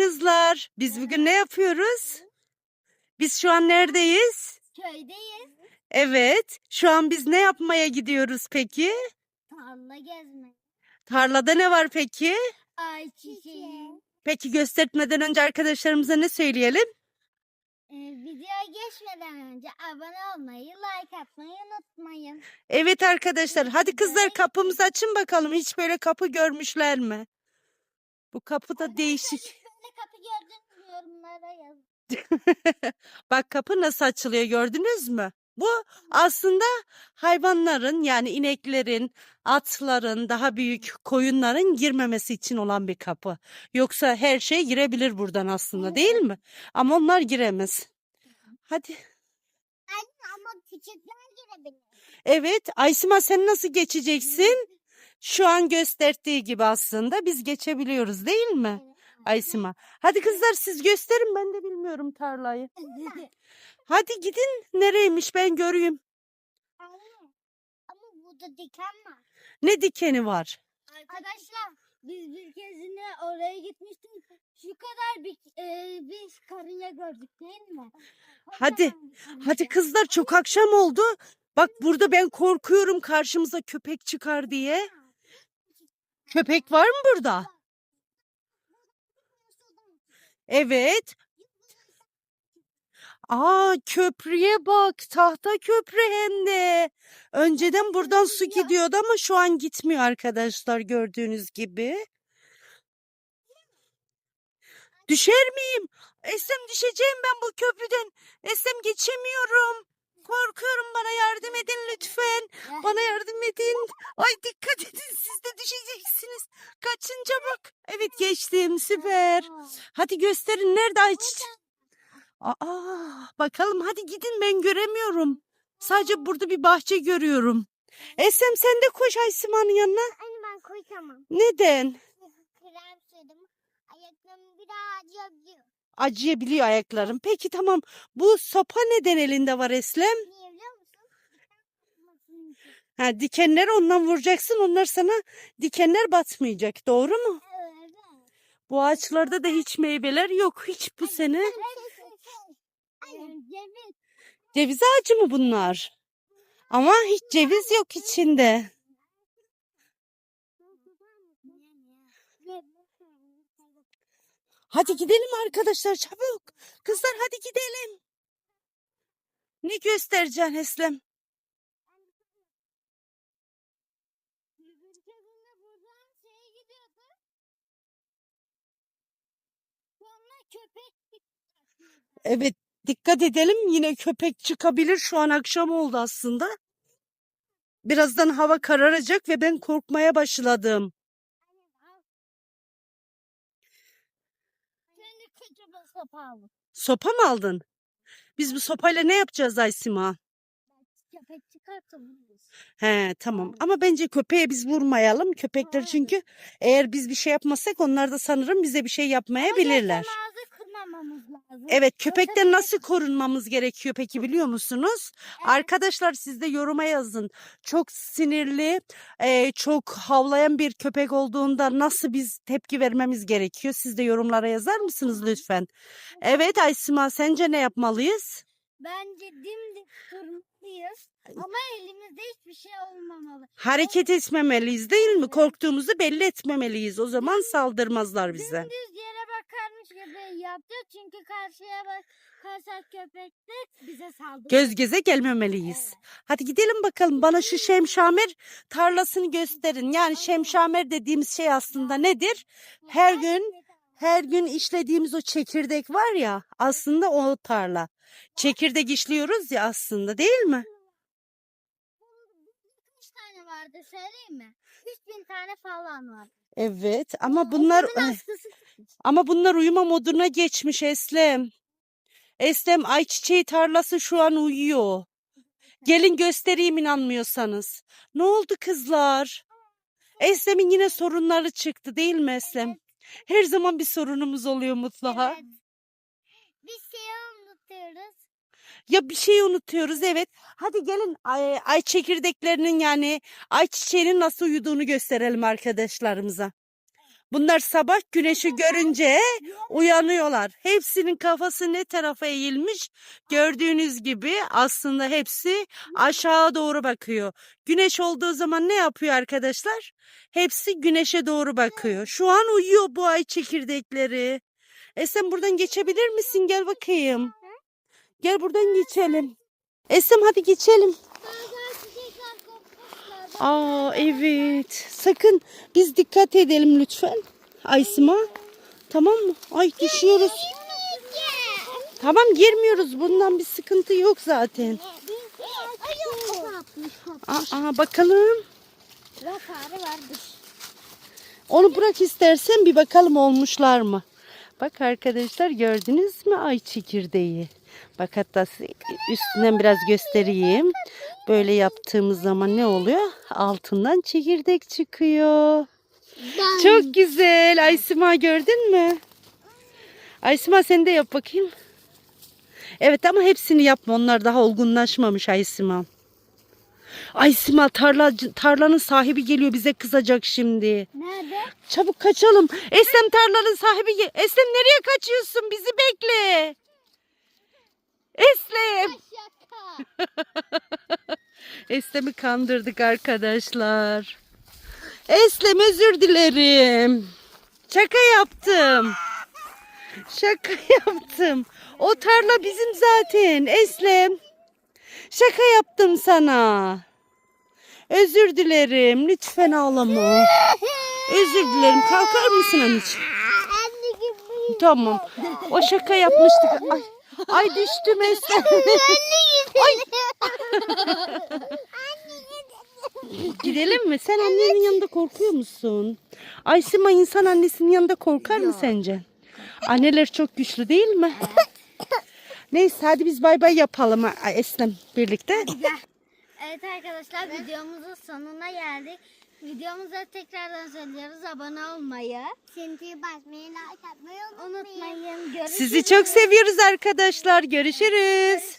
kızlar. Biz bugün ne yapıyoruz? Biz şu an neredeyiz? Köydeyiz. Evet. Şu an biz ne yapmaya gidiyoruz peki? Tarla gezme. Tarlada ne var peki? Ay çiçeği. Peki göstermeden önce arkadaşlarımıza ne söyleyelim? Ee, videoya geçmeden önce abone olmayı, like atmayı unutmayın. Evet arkadaşlar. Hadi kızlar kapımızı açın bakalım. Hiç böyle kapı görmüşler mi? Bu kapı da değişik. Böyle kapı gördünüz mü yorumlara yazın. Bak kapı nasıl açılıyor gördünüz mü? Bu aslında hayvanların yani ineklerin, atların, daha büyük koyunların girmemesi için olan bir kapı. Yoksa her şey girebilir buradan aslında değil mi? Ama onlar giremez. Hadi. Ama küçükler girebilir. Evet, Aysima sen nasıl geçeceksin? Şu an gösterdiği gibi aslında biz geçebiliyoruz değil mi? Aysima. Hadi kızlar siz gösterin ben de bilmiyorum tarlayı. Hadi gidin nereymiş ben göreyim. Anne, Ama burada diken var. Ne dikeni var? Arkadaşlar biz bir kezine oraya gitmiştik. Şu kadar bir e, biz karınca gördük değil mi? Hadi, Hadi kızlar çok akşam oldu. Bak burada ben korkuyorum karşımıza köpek çıkar diye. Köpek var mı burada? Evet. Aa köprüye bak. Tahta köprü hem de. Önceden buradan su gidiyordu ama şu an gitmiyor arkadaşlar gördüğünüz gibi. Düşer miyim? Esem düşeceğim ben bu köprüden. Esem geçemiyorum. Korkuyorum bana yardım edin lütfen. Bana yardım edin. Ay dikkat edin siz de düşeceksiniz. Kaçın çabuk. Evet geçtim süper. Hadi gösterin nerede ayçiçeği? Aa, bakalım hadi gidin ben göremiyorum. Sadece burada bir bahçe görüyorum. Esem sen de koş Aysima'nın yanına. Anne ben koyamam. Neden? Krem sürdüm. Ayaklarım biraz acıyor. Acıyabiliyor ayaklarım. Peki tamam. Bu sopa neden elinde var Eslem? Niye biliyor musun? Ha, dikenler ondan vuracaksın. Onlar sana dikenler batmayacak. Doğru mu? Evet. Bu ağaçlarda da hiç meyveler yok. Hiç bu sene. Ceviz. Ceviz ağacı mı bunlar? Ama hiç ceviz yok içinde. Hadi gidelim arkadaşlar çabuk. Kızlar hadi gidelim. Ne göstereceksin Eslem? Evet dikkat edelim yine köpek çıkabilir. Şu an akşam oldu aslında. Birazdan hava kararacak ve ben korkmaya başladım. Kendi kocaman sopa aldım. Sopa mı aldın? Biz bu sopayla ne yapacağız Aysima? Köpek çıkarsa vururuz. He tamam ama bence köpeğe biz vurmayalım. Köpekler çünkü eğer biz bir şey yapmasak onlar da sanırım bize bir şey yapmayabilirler. Ağzı lazım. Evet köpekten nasıl korunmamız gerekiyor peki biliyor musunuz? Arkadaşlar siz de yoruma yazın. Çok sinirli, çok havlayan bir köpek olduğunda nasıl biz tepki vermemiz gerekiyor? Siz de yorumlara yazar mısınız lütfen? Evet Aysima sence ne yapmalıyız? Bence dimdik durmalıyız. Ama elimizde hiçbir şey olmamalı. Hareket etmemeliyiz değil mi? Korktuğumuzu belli etmemeliyiz. O zaman saldırmazlar bize. Dümdüz yere gibi yaptı. Çünkü karşıya bak karşı köpek de bize saldırıyor. Göz göze gelmemeliyiz. Hadi gidelim bakalım. Bana şu şemşamer tarlasını gösterin. Yani şemşamer dediğimiz şey aslında nedir? Her gün her gün işlediğimiz o çekirdek var ya aslında o tarla. Çekirdek işliyoruz ya aslında değil mi? Kaç tane vardı söyleyeyim mi? 3000 tane falan var. Evet ama bunlar ama bunlar uyuma moduna geçmiş Eslem. Eslem ayçiçeği tarlası şu an uyuyor. Gelin göstereyim inanmıyorsanız. Ne oldu kızlar? Eslem'in yine sorunları çıktı değil mi Eslem? Her zaman bir sorunumuz oluyor Mutluha. Evet. Bir şeyi unutuyoruz. Ya bir şey unutuyoruz evet. Hadi gelin ay, ay çekirdeklerinin yani ay çiçeğinin nasıl uyuduğunu gösterelim arkadaşlarımıza. Bunlar sabah güneşi görünce uyanıyorlar. Hepsinin kafası ne tarafa eğilmiş? Gördüğünüz gibi aslında hepsi aşağı doğru bakıyor. Güneş olduğu zaman ne yapıyor arkadaşlar? Hepsi güneşe doğru bakıyor. Şu an uyuyor bu ay çekirdekleri. E sen buradan geçebilir misin? Gel bakayım. Gel buradan geçelim. Esem hadi geçelim. Aa evet. Sakın biz dikkat edelim lütfen. Aysima. Tamam mı? Ay düşüyoruz. Tamam girmiyoruz. Bundan bir sıkıntı yok zaten. Aa bakalım. Onu bırak istersen bir bakalım olmuşlar mı? Bak arkadaşlar gördünüz mü ay çekirdeği? Bak hatta üstünden biraz göstereyim. Böyle yaptığımız zaman ne oluyor? Altından çekirdek çıkıyor. Çok güzel. Aysima gördün mü? Aysima sen de yap bakayım. Evet ama hepsini yapma. Onlar daha olgunlaşmamış Aysima. Aysima tarla, tarlanın sahibi geliyor bize kızacak şimdi. Nerede? Çabuk kaçalım. Eslem tarlanın sahibi. Eslem nereye kaçıyorsun? Bizi bekle. Eslem. Şaka. Eslem'i kandırdık arkadaşlar. Eslem özür dilerim. Şaka yaptım. Şaka yaptım. O tarla bizim zaten. Eslem. Şaka yaptım sana. Özür dilerim. Lütfen ağlama. Özür dilerim. Kalkar mısın anneciğim? Tamam. O şaka yapmıştık. Ay, ay düştüm Eslem. Gidelim mi? Sen annenin yanında korkuyor musun? Aysima insan annesinin yanında korkar mı sence? Anneler çok güçlü değil mi? Neyse hadi biz bay bay yapalım Eslem birlikte. Evet arkadaşlar videomuzun sonuna geldik. Videomuza tekrardan söylüyoruz. Abone olmayı. Şimdi basmayı, like atmayı unutmayın. Görüşürüz. Sizi çok seviyoruz arkadaşlar. Görüşürüz.